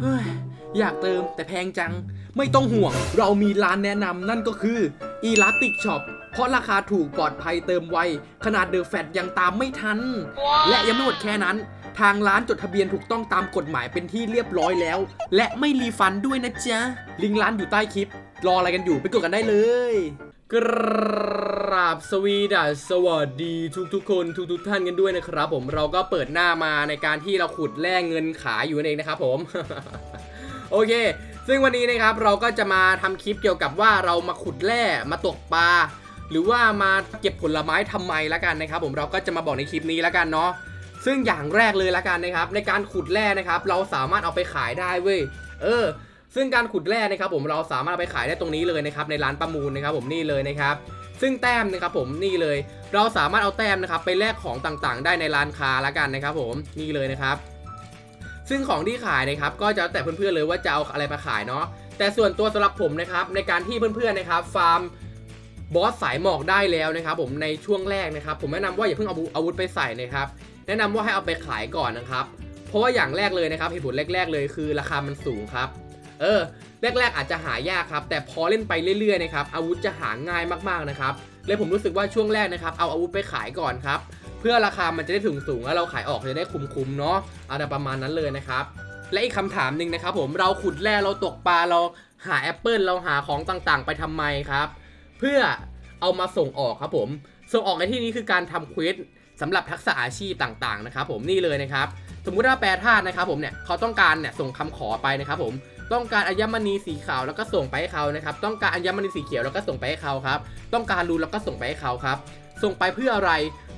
เฮ้ยอยากเติมแต่แพงจัง ไม่ต้องห่วง เรามีร้านแนะนำนั่นก็คือ Elastic Shop เพราะราคาถูกปลอดภัยเติมไว ขนาดเดอะแฟตยังตามไม่ทัน และยังไม่หมดแค่นั้น ทางร้านจดทะเบียนถูกต้องตามกฎหมายเป็นที่เรียบร้อยแล้ว และไม่รีฟันด้วยนะจ๊ะ ลิงก์ร้านอยู่ใต้คลิป รออะไรกันอยู่ไปกดกันได้เลย กราบสวีดัสสวัสดีทุกทุกคนทุกทุกท่านกันด้วยนะครับ ผมเราก็เปิดหน้ามาในการที่เราขุดแร่เงินขายอยู่นั่นเองนะครับผม โอเค ซึ่งวันนี้นะครับเราก็จะมาทำคลิปเกี่ยวกับว่าเรามาขุดแร่มาตกปลาหรือว่ามาเก็บผลไม้ทำไมละกันนะครับ ผมเราก็จะมาบอกในคลิปนี้ละกันเนาะซึ่งอย่างแรกเลยละกันนะครับ ในการขุดแร่นะครับ เราสามารถเอาไปขายได้เว้ยเออ ซึ่งการขุดแร่นะครับผมเราสามารถไปขายได้ตรงนี้เลยนะครับในร้านประมูลนะครับผมนี่เลยนะครับซึ่งแต้มนะครับผมนี่เลย เราสามารถเอาแต้มนะครับไปแลกของต่างๆ ได้ในร้านค้าละกันนะครับผมนี่เลยนะครับ ซึ่งของที่ขายนะครับก็จะแต่เพื่อนๆเลยว่าจะเอาอะไรมาขายเนาะแต่ส่วนตัวสำหรับผมนะครับในการที่เพื่อนๆนะครับฟาร์มบอสสายหมอกได้แล้วนะครับผมในช่วงแรกนะครับ ผมแนะนำว่าอย่าเพิ่งเอาอาวุธไปใส่นะครับ แนะนำว่าให้เอาไปขายก่อนนะครับ เพราะว่าอย่างแรกเลยนะครับเหตุผลแรก ๆ เลยคือราคามันสูงครับ เออแรกๆอาจจะหายากครับ แต่พอเล่นไปเรื่อยๆนะครับอาวุธจะหาง่ายมากๆนะครับเลยผมรู้สึกว่าช่วงแรกนะครับเอาอาวุธไปขายก่อนครับเพื่อราคามันจะได้ถึงสูงแล้วเราขายออกจะได้คุ้มๆเนาะอะไรประมาณนั้นเลยนะครับและอีกคำถามหนึ่งนะครับผมเราขุดแร่เราตกปลาเราหาแอปเปิลเราหาของต่างๆ ไปทำไมครับ เพื่อเอามาส่งออกครับผม ส่งออกในที่นี้คือการทำเควสสำหรับทักษะอาชีพต่างๆนะครับผมนี่เลยนะครับ สมมุติว่าแปรธาตุนะครับผมเนี่ยเขาต้องการเนี่ยส่งคำขอไปนะครับผม ต้องการอัญมณีสีขาวแล้วก็ส่งไปให้เขานะครับ ต้องการอัญมณีสีเขียวแล้วก็ส่งไปให้เขาครับ ต้องการรูนแล้วก็ส่งไปให้เขาครับ ส่งไปเพื่ออะไร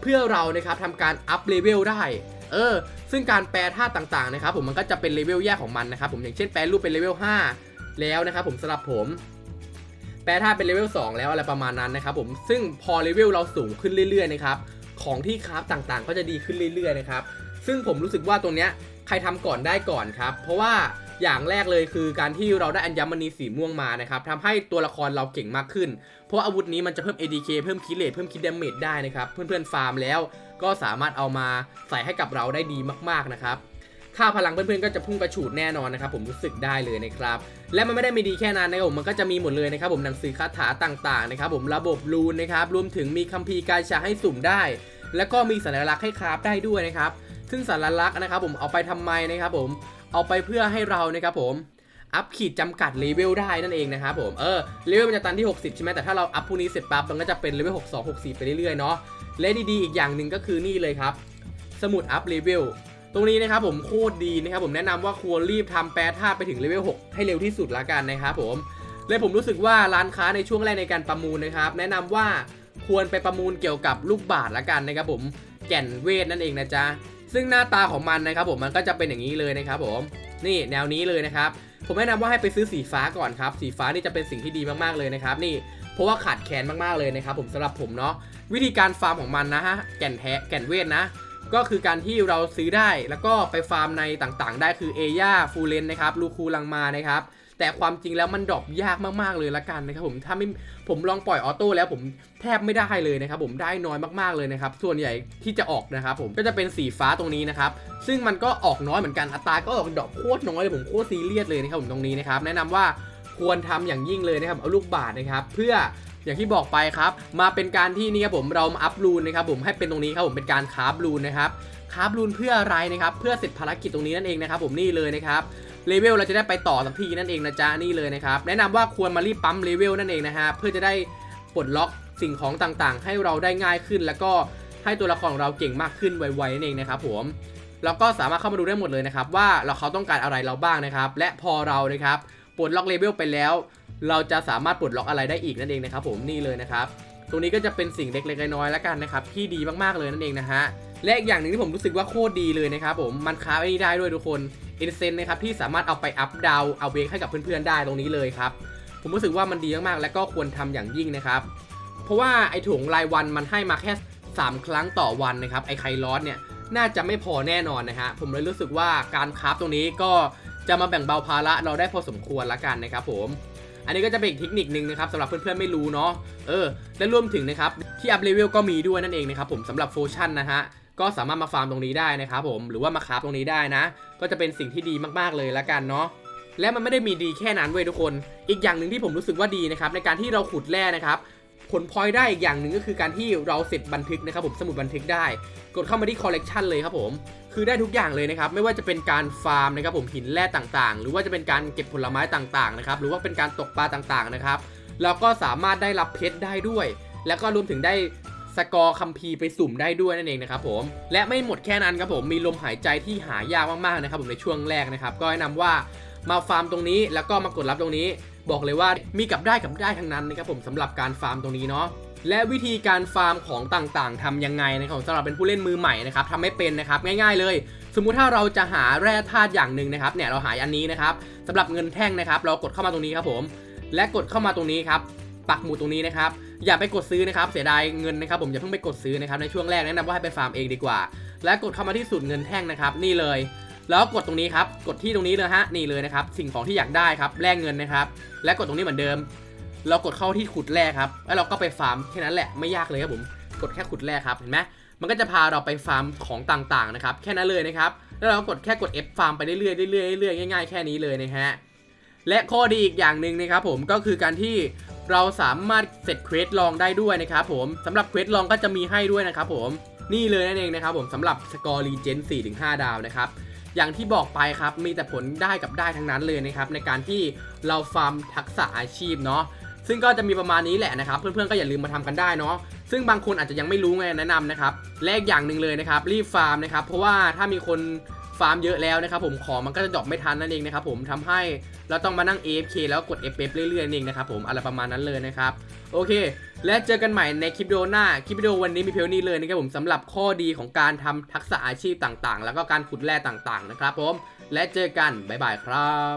เพื่อเรานะครับทำการอัพเลเวลได้เออ ซึ่งการแปรธาตุต่างๆนะครับผมมันก็จะเป็นเลเวลแยกของมันนะครับผมอย่างเช่นแปรรูปเป็นเลเวล5แล้วนะครับผมสำหรับผม แปรธาตุเป็นเลเวล2แล้วอะไรประมาณนั้นนะครับผมซึ่งพอเลเวลเราสูงขึ้นเรื่อยๆนะครับของที่คราฟต่างๆ ก็จะดีขึ้นเรื่อยๆนะครับซึ่งผมรู้สึกว่าตรงเนี้ยใครทำก่อนได้ก่อนครับ เพราะว่า อย่างแรกเลยคือการที่เราได้อัญมณีสีม่วงมานะครับทำให้ตัวละครเราเก่งมากขึ้น เพราะอาวุธนี้มันจะเพิ่ม ADK เพิ่มคิเลตเพิ่มคิดดเมจได้นะครับ เพื่อนๆฟาร์มแล้ว ก็สามารถเอามาใส่ให้กับเราได้ดีมากๆนะครับค่าพลังเพื่อนๆก็จะพุ่งกระฉูดแน่นอนนะครับผมรู้สึกได้เลยนะครับและมันไม่ได้มีดีแค่นั้นนะครับผมมันก็จะมีหมดเลยนะครับผมหนังสือคาถาต่างๆนะครับผมระบบรูนนะครับรวมถึงมีคัมภีร์การชาให้สุ่มได้ แล้วก็มีสัญลักษณ์ให้คราฟได้ด้วยนะครับซึ่งสัญลักษณ์นะครับผมเอาไปทำไมนะครับผม เอาไปเพื่อให้เรานะครับผมอัพขีดจำกัดเลเวลได้นั่นเองนะครับผม เออเลเวลมันจะตันที่ 60 ใช่ไหมแต่ถ้าเราอัพพวกนี้เสร็จปั๊บมันก็จะเป็นเลเวล62 64 ไปเรื่อยๆเนาะและดีๆ อีกอย่างหนึ่งก็คือนี่เลยครับ สมุดอัพเลเวลตรงนี้นะครับผมโคตรดีนะครับผมแนะนำว่าควรรีบทำแปรธาตุไปถึงเลเวล6ให้เร็วที่สุดละกันนะครับผมและผมรู้สึกว่าร้านค้าในช่วงแรกในการประมูลนะครับ แนะนำว่าควรไปประมูลเกี่ยวกับลูกบาศก์ละกันนะครับผมแก่นเวทนั่นเองนะจ๊ะ ซึ่งหน้าตาของมันนะครับผมมันก็จะเป็นอย่างนี้เลยนะครับผมนี่แนวนี้เลยนะครับผมแนะนำว่าให้ไปซื้อสีฟ้าก่อนครับ สีฟ้านี่จะเป็นสิ่งที่ดีมากๆเลยนะครับ นี่เพราะว่าขาดแคลนมากๆเลยนะครับ ผมสำหรับผมเนาะวิธีการฟาร์มของมันนะฮะแก่นแท้แก่นเวทนะ ก็คือการที่เราซื้อได้แล้วก็ไปฟาร์มในต่างๆ ได้คือเอย่าฟูเลนนะครับลูคูลังมานะครับ แต่ความจริงแล้วมันดรอปยากมากๆเลยละกันนะครับผมถ้าไม่ผมลองปล่อยออโต้แล้วผมแทบไม่ได้เลยนะครับผมได้น้อยมากๆเลยนะครับส่วนใหญ่ที่จะออกนะครับผมก็จะเป็นสีฟ้าตรงนี้นะครับซึ่งมันก็ออกน้อยเหมือนกันอัตราก็ออกดรอปโคตรน้อยเลยผมโคตรซีเรียสเลยนะครับผมตรงนี้นะครับแนะนำว่าควรทำอย่างยิ่งเลยนะครับเอาลูกบาศก์นะครับเพื่ออย่างที่บอกไปครับมาเป็นการที่นี่ครับผมเรามาอัพรูนนะครับผมให้เป็นตรงนี้ครับผมเป็นการคราฟรูนนะครับคราฟรูนเพื่ออะไรนะครับเพื่อเสร็จภารกิจตรงนี้นั่นเองนะครับผมนี่เลยนะครับ เลเวลเราจะได้ไปต่อสักทีนั่นเองนะจ๊ะนี่เลยนะครับแนะนำว่าควรมารีบปั๊มเลเวลนั่นเองนะฮะเพื่อจะได้ปลดล็อกสิ่งของต่างๆ ให้เราได้ง่ายขึ้น แล้วก็ให้ตัวละครของเราเก่งมากขึ้นไวๆนั่นเองนะครับผมแล้วก็สามารถเข้ามาดูได้หมดเลยนะครับว่าเราเขาต้องการอะไรเราบ้างนะครับ และพอเรานะครับปลดล็อกเลเวลไปแล้ว เราจะสามารถปลดล็อกอะไรได้อีกนั่นเองนะครับผมนี่เลยนะครับตรงนี้ก็จะเป็นสิ่งเล็กๆน้อยๆแล้วกันนะครับที่ดีมากๆเลยนั่นเองนะฮะ และอีกอย่างหนึ่งที่ผมรู้สึกว่าโคตรดีเลยนะครับผมมันค้าไอ้นี่ได้ด้วยทุกคนอินเซนนะครับที่สามารถเอาไปอัพดาวเอาเวกให้กับเพื่อนๆได้ตรงนี้เลยครับผมรู้สึกว่ามันดีมากๆและก็ควรทำอย่างยิ่งนะครับเพราะว่าไอ้ถุงรายวันมันให้มาแค่ 3 ครั้งต่อวันนะครับไอ้ไคลอสเนี่ยน่าจะไม่พอแน่นอนนะฮะผมเลยรู้สึกว่าการคราฟตรงนี้ก็จะมาแบ่งเบาภาระเราได้พอสมควรละกันนะครับผม อันนี้ก็จะเป็นอีกเทคนิคนึงนะครับสำหรับเพื่อนๆไม่รู้เนาะเออและรวมถึงนะครับที่อัพเลเวลก็มีด้วยนั่นเองนะครับผมสำหรับโฟชั่นนะฮะ ก็สามารถมาฟาร์มตรงนี้ได้นะครับผมหรือว่ามาคราฟตรงนี้ได้นะ ก็จะเป็นสิ่งที่ดีมากๆเลยละกันเนาะและมันไม่ได้มีดีแค่นั้นเว้ยทุกคน อีกอย่างหนึ่งที่ผมรู้สึกว่าดีนะครับในการที่เราขุดแร่นะครับผลพลอยได้อีกอย่างหนึ่งก็คือการที่เราเสร็จบันทึกนะครับผมสมุดบันทึกได้ กดเข้ามาที่คอลเลกชันเลยครับผม คือได้ทุกอย่างเลยนะครับ ไม่ว่าจะเป็นการฟาร์มนะครับผมหินแร่ต่างๆ หรือว่าจะเป็นการเก็บผลไม้ต่างๆนะครับหรือว่าเป็นการตกปลาต่างๆนะครับแล้วก็สามารถได้รับเพชรได้ด้วย แล้วก็รวมถึงได้ สกอร์คัมภีร์ไปสุ่มได้ด้วยนั่นเองนะครับผมและไม่หมดแค่นั้นครับผมมีลมหายใจที่หายากมากๆนะครับผมในช่วงแรกนะครับก็แนะนำว่ามาฟาร์มตรงนี้แล้วก็มากดรับตรงนี้ บอกเลยว่ามีกับได้กับได้ทั้งนั้นนะครับผมสำหรับการฟาร์มตรงนี้เนาะและวิธีการฟาร์มของต่างๆทำยังไงนะครับสำหรับเป็นผู้เล่นมือใหม่นะครับทำไม่เป็นนะครับง่ายๆเลย สมมุติถ้าเราจะหาแร่ธาตุอย่างหนึ่งนะครับเนี่ยเราหาอันนี้นะครับสำหรับเงินแท่งนะครับ เรากดเข้ามาตรงนี้ครับผม และกดเข้ามาตรงนี้ครับปักหมุดตรงนี้นะครับ อย่าไปกดซื้อนะครับเสียดายเงินนะครับผมอย่าเพิ่งไปกดซื้อนะครับในช่วงแรกแนะนำว่าให้ไปฟาร์มเองดีกว่า และกดเข้ามาที่สูตรเงินแท่งนะครับ นี่เลย แล้วกดตรงนี้ครับกดที่ตรงนี้เลยฮะนี่เลยนะครับสิ่งของที่อยากได้ครับแลกเงินนะครับ และกดตรงนี้เหมือนเดิม เรากดเข้าที่ขุดแร่ครับแล้วเราก็ไปฟาร์มแค่นั้นแหละไม่ยากเลยครับผมกดแค่ขุดแร่ครับเห็นไหมมันก็จะพาเราไปฟาร์มของต่างๆนะครับแค่นั้นเลยนะครับแล้วเราก็กดแค่กด F ฟาร์มไปเรื่อยๆเรื่อยๆเรื่อยๆง่ายๆแค่นี้เลยนะฮะและข้อดีอีกอย่างหนึ่งนะครับผมก็คือการที่ เราสามารถเสร็จเควสลองได้ด้วยนะครับผมสำหรับเควสลองก็จะมีให้ด้วยนะครับผมนี่เลยนั่นเองนะครับผมสำหรับสกอร์รีเจน4-5 ดาวนะครับอย่างที่บอกไปครับมีแต่ผลได้กับได้ทั้งนั้นเลยนะครับในการที่เราฟาร์มทักษะอาชีพเนาะซึ่งก็จะมีประมาณนี้แหละนะครับ เพื่อนๆก็อย่าลืมมาทำกันได้เนาะซึ่งบางคนอาจจะยังไม่รู้ไงแนะนำนะครับแลกอย่างหนึ่งเลยนะครับ รีบฟาร์มนะครับ เพราะว่าถ้ามีคน ฟาร์มเยอะแล้วนะครับผมของมันก็จะดรอปไม่ทันนั่นเองนะครับผมทำให้เราต้องมานั่ง AFK แล้วกด F F เรื่อยๆนั่นเองนะครับผมอะไรประมาณนั้นเลยนะครับโอเค และเจอกันใหม่ในคลิปวิดีโอหน้าคลิปวิดีโอวันนี้มีเพียงนี้เลยนะครับผมสำหรับข้อดีของการทำทักษะอาชีพต่างๆ แล้วก็การขุดแร่ต่างๆนะครับผมและเจอกันบ๊ายบายครับ